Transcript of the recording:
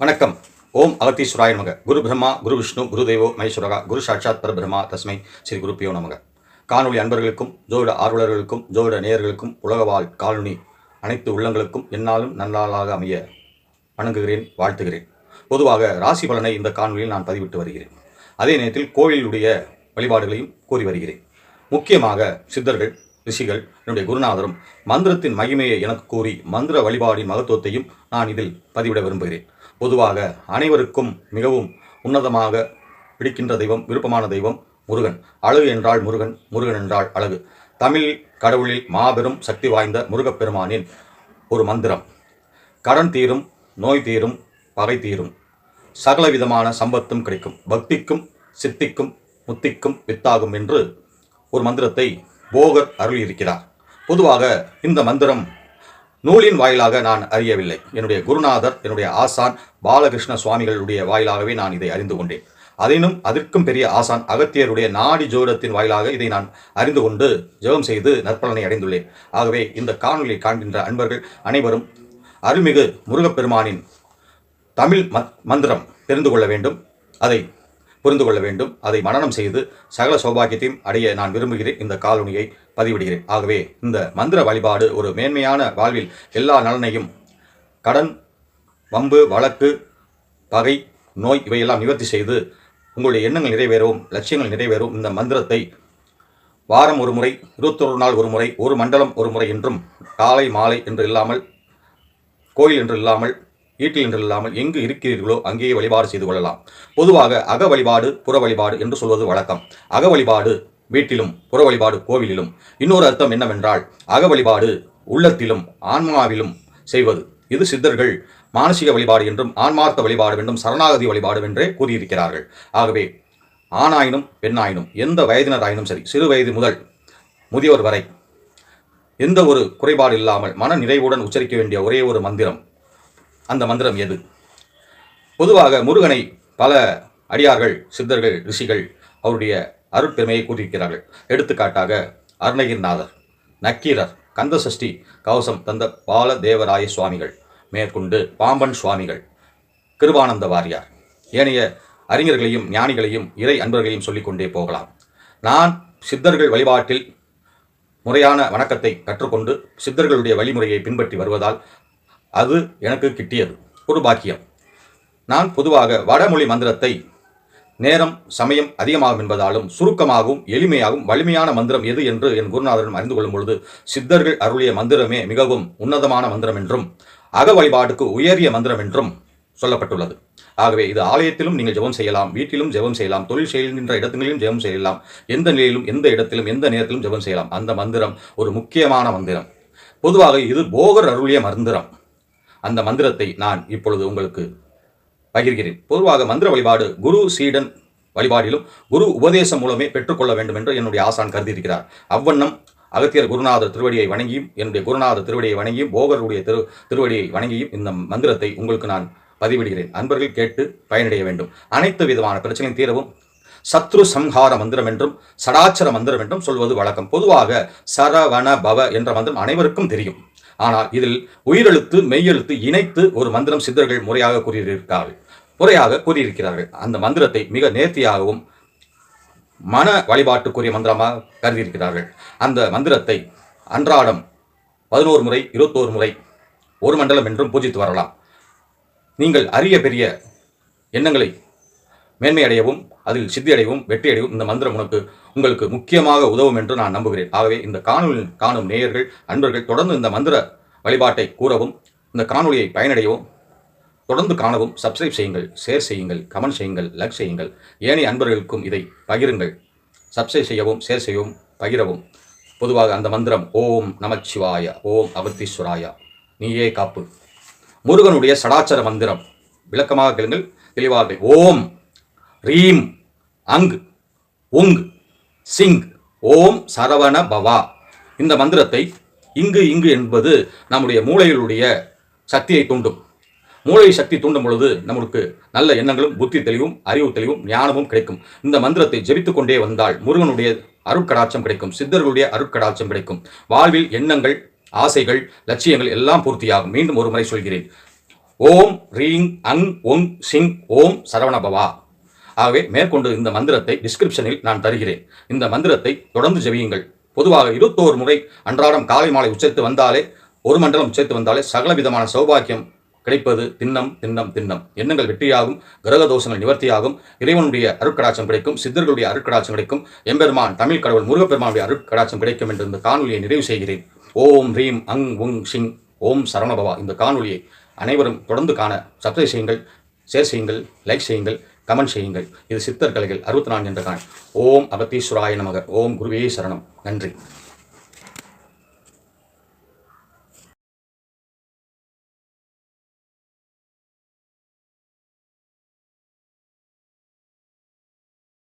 வணக்கம். ஓம் அகத்தீஸ்வராய நமக. குரு பிரம்மா குரு விஷ்ணு குரு தேவோ மகேஸ்வரகா குரு சாட்சாத் பரபிரம்மா தஸ்மை ஸ்ரீ குருப்பியோ நமக. காணொலி அன்பர்களுக்கும் ஜோதிட ஆர்வலர்களுக்கும் ஜோதிட நேயர்களுக்கும் உலகவாழ் காலனி அனைத்து உள்ளங்களுக்கும் என்னாலும் நல்லாளாக அமைய வணங்குகிறேன் வாழ்த்துகிறேன். பொதுவாக ராசி பலனை இந்த காணொலியில் நான் பதிவிட்டு வருகிறேன். அதே நேரத்தில் கோவிலுடைய வழிபாடுகளையும் கூறி வருகிறேன். முக்கியமாக சித்தர்கள் ரிஷிகள் என்னுடைய குருநாதரும் மந்திரத்தின் மகிமையை எனக்கு கூறி மந்திர வழிபாடின் மகத்துவத்தையும் நான் இதில் பதிவிட விரும்புகிறேன். பொதுவாக அனைவருக்கும் மிகவும் உன்னதமாக பிடிக்கின்ற தெய்வம் விருப்பமான தெய்வம் முருகன். அழகு என்றால் முருகன் முருகன் என்றால் அழகு. தமிழ் கடவுளில் மாபெரும் சக்தி வாய்ந்த முருகப்பெருமானின் ஒரு மந்திரம். கடன் தீரும் நோய் தீரும் பகை தீரும். சகல விதமான சம்பத்தும் கிடைக்கும். பக்திக்கும் சித்திக்கும் முத்திக்கும் வித்தாகும் என்று ஒரு மந்திரத்தை போகர் அருளியிருக்கிறார். பொதுவாக இந்த மந்திரம் நூலின் வாயிலாக நான் அறியவில்லை. என்னுடைய குருநாதர் என்னுடைய ஆசான் பாலகிருஷ்ண சுவாமிகளுடைய வாயிலாகவே நான் இதை அறிந்து கொண்டேன். அதனும் அதற்கும் பெரிய ஆசான் அகத்தியருடைய நாடி ஜோடத்தின் வாயிலாக இதை நான் அறிந்து கொண்டு ஜெபம் செய்து நற்பலனை அடைந்துள்ளேன். ஆகவே இந்த காணொலியை காண்கின்ற அன்பர்கள் அனைவரும் அருள்மிகு முருகப்பெருமானின் தமிழ் ம- மந்திரம் தெரிந்து கொள்ள வேண்டும். அதை புரிந்து கொள்ள வேண்டும். அதை மனனம் செய்து சகல சௌபாகியத்தையும் அடைய நான் விரும்புகிறேன். இந்த காலொனியை பதிவிடுகிறேன். ஆகவே இந்த மந்திர வழிபாடு ஒரு மேன்மையான வாழ்வில் எல்லா நலனையும் கடன் வம்பு வழக்கு பகை நோய் இவையெல்லாம் நிவர்த்தி செய்து உங்களுடைய எண்ணங்கள் நிறைவேறவும் லட்சியங்கள் நிறைவேறும் இந்த மந்திரத்தை வாரம் ஒரு முறை இருபத்தொரு நாள் ஒரு முறை ஒரு மண்டலம் ஒரு முறை என்றும் காலை மாலை என்று இல்லாமல் கோயில் என்று இல்லாமல் வீட்டில் என்று இல்லாமல் எங்கு இருக்கிறீர்களோ அங்கேயே வழிபாடு செய்து கொள்ளலாம். பொதுவாக அக வழிபாடு புற வழிபாடு என்று சொல்வது வழக்கம். அக வழிபாடு வீட்டிலும் புற வழிபாடு கோவிலிலும். இன்னொரு அர்த்தம் என்னவென்றால் அக வழிபாடு உள்ளத்திலும் ஆன்மாவிலும் செய்வது. இது சித்தர்கள் மானசீக வழிபாடு என்றும் ஆன்மார்த்த வழிபாடு என்றும் சரணாகதி வழிபாடு என்றே கூறியிருக்கிறார்கள். ஆகவே ஆணாயினும் பெண்ணாயினும் எந்த வயதினராயினும் சரி சிறு வயது முதல் முதியோர் வரை எந்த ஒரு குறைபாடு இல்லாமல் மன நிறைவுடன் உச்சரிக்க வேண்டிய ஒரே ஒரு மந்திரம் அந்த மந்திரம் எது? பொதுவாக முருகனை பல அடியார்கள் சித்தர்கள் ரிஷிகள் அவருடைய அருட்பெருமையை கூறியிருக்கிறார்கள். எடுத்துக்காட்டாக அருணகிரிநாதர் நக்கீரர் கந்தசஷ்டி கவசம் தந்த பால தேவராய சுவாமிகள் மேற்கொண்டு பாம்பன் சுவாமிகள் கிருபானந்த வாரியார். ஏனைய அறிஞர்களையும் ஞானிகளையும் இறை அன்பர்களையும் சொல்லிக்கொண்டே போகலாம். நான் சித்தர்கள் வழிபாட்டில் முறையான வணக்கத்தை கற்றுக்கொண்டு சித்தர்களுடைய வழிமுறையை பின்பற்றி வருவதால் அது எனக்கு கிட்டியது. ஒரு பாக்கியம். நான் பொதுவாக வடமொழி மந்திரத்தை நேரம் சமயம் அதிகமாகும் என்பதாலும் சுருக்கமாகவும் எளிமையாகவும் வலிமையான மந்திரம் எது என்று என் குருநாதரிடம் அறிந்து கொள்ளும் பொழுது சித்தர்கள் அருளிய மந்திரமே மிகவும் உன்னதமான மந்திரம் என்றும் அக வழிபாடுக்கு உயரிய மந்திரம் என்றும் சொல்லப்பட்டுள்ளது. ஆகவே இது ஆலயத்திலும் நீங்கள் ஜெபம் செய்யலாம் வீட்டிலும் ஜெபம் செய்யலாம் தொழில் செய்கின்ற இடங்களிலும் ஜெபம் செய்யலாம் எந்த நிலையிலும் எந்த இடத்திலும் எந்த நேரத்திலும் ஜெபம் செய்யலாம். அந்த மந்திரம் ஒரு முக்கியமான மந்திரம். பொதுவாக இது போகர் அருளிய மந்திரம். அந்த மந்திரத்தை நான் இப்பொழுது உங்களுக்கு பகிர்கிறேன். பொதுவாக மந்திர வழிபாடு குரு சீடன் வழிபாடிலும் குரு உபதேசம் மூலமே பெற்றுக்கொள்ள வேண்டும் என்று என்னுடைய ஆசான் கருதியிருக்கிறார். அவ்வண்ணம் அகத்தியர் குருநாதர் திருவடியை வணங்கியும் என்னுடைய குருநாதர் திருவடியை வணங்கியும் போகருடைய திரு திருவடியை வணங்கியும் இந்த மந்திரத்தை உங்களுக்கு நான் பதிவிடுகிறேன். அன்பர்கள் கேட்டு பயனடைய வேண்டும். அனைத்து விதமான பிரச்சனையும் தீரவும் சத்ரு சம்ஹார மந்திரம் என்றும் சடாச்சர மந்திரம் என்றும் சொல்வது வழக்கம். பொதுவாக சரவண பவ என்ற மந்திரம் அனைவருக்கும் தெரியும். ஆனால் இதில் உயிரெழுத்து மெய்யெழுத்து இணைத்து ஒரு மந்திரம் சித்தர்கள் முறையாக கூறியிருக்கிறார்கள் முறையாக கூறியிருக்கிறார்கள். அந்த மந்திரத்தை மிக நேர்த்தியாகவும் மன வழிபாட்டுக்குரிய மந்திரமாக கருதியிருக்கிறார்கள். அந்த மந்திரத்தை அன்றாடம் பதினோரு முறை இருபத்தோரு முறை ஒரு மண்டலம் என்றும் பூஜித்து வரலாம். நீங்கள் அரிய பெரிய எண்ணங்களை மேன்மையடையவும் அதில் சித்தியடையவும் வெற்றியடையவும் இந்த மந்திரம் உனக்கு உங்களுக்கு முக்கியமாக உதவும் என்று நான் நம்புகிறேன். ஆகவே இந்த காணொலியில் காணும் நேயர்கள் அன்பர்கள் தொடர்ந்து இந்த மந்திர வழிபாட்டை கூறவும் இந்த காணொளியை பயனடையவும் தொடர்ந்து காணவும் சப்ஸ்கிரைப் செய்யுங்கள் ஷேர் செய்யுங்கள் கமெண்ட் செய்யுங்கள் லைக் செய்யுங்கள். ஏனைய அன்பர்களுக்கும் இதை பகிருங்கள். சப்ஸ்கிரைப் செய்யவும் ஷேர் செய்யவும் பகிரவும். பொதுவாக அந்த மந்திரம் ஓம் நமச்சிவாய ஓம் அகத்தீஸ்வராய நீயே காப்பு. முருகனுடைய சடாச்சர மந்திரம். விளக்கமாக கேளுங்கள் தெளிவாக ஓம் ரீம் அங் உங் சிங் ஓம் சரவண பவா. இந்த மந்திரத்தை இங்கு இங்கு என்பது நம்முடைய மூளையிலுடைய சக்தியை தூண்டும். மூளை சக்தி தூண்டும் பொழுது நம்மளுக்கு நல்ல எண்ணங்களும் புத்தி தெளிவும் அறிவு தெளிவும் ஞானமும் கிடைக்கும். இந்த மந்திரத்தை ஜெபித்து கொண்டே வந்தால் முருகனுடைய அருட்கடாட்சம் கிடைக்கும் சித்தர்களுடைய அருட்கடாட்சம் கிடைக்கும். வாழ்வில் எண்ணங்கள் ஆசைகள் லட்சியங்கள் எல்லாம் பூர்த்தியாகும். மீண்டும் ஒரு முறை சொல்கிறேன். ஓம் ரீங் அங் ஒங் சிங் ஓம் சரவணபவா ஆகவே மேற்கொண்டு இந்த மந்திரத்தை டிஸ்கிரிப்ஷனில் நான் தருகிறேன். இந்த மந்திரத்தை தொடர்ந்து ஜெபியுங்கள். பொதுவாக இருபத்தோரு முறை அன்றாடம் காலை மாலை உச்சரித்து வந்தாலே ஒரு மண்டலம் உச்சரித்து வந்தாலே சகல விதமான சௌபாக்கியம் கிடைப்பது திண்ணம் திண்ணம் திண்ணம். எண்ணங்கள் வெற்றியாகும் கிரக தோஷங்கள் நிவர்த்தியாகும் இறைவனுடைய அருட்கடாட்சம் கிடைக்கும் சித்தர்களுடைய அருட்கடாட்சம் கிடைக்கும் எம்பெருமான் தமிழ் கடவுள் முருகப்பெருமானுடைய அருட்கடாட்சம் கிடைக்கும் என்று இந்த காணொலியை நிறைவு செய்கிறேன். ஓம் ரீம் அங் உங் ஷிங். ஓம் சரவணபவா. இந்த காணொலியை அனைவரும் தொடர்ந்து காண சப்ஸ்கிரைப் செய்யுங்கள் ஷேர் செய்யுங்கள் லைக் செய்யுங்கள். கமெண்ட் செய்யுங்கள். இது சித்தர் கலைகள் அறுபத்தி நான்கு என்ற காண் ஓம் அகத்தீஸ்வராய நமக. ஓம் குருவே சரணம். நன்றி.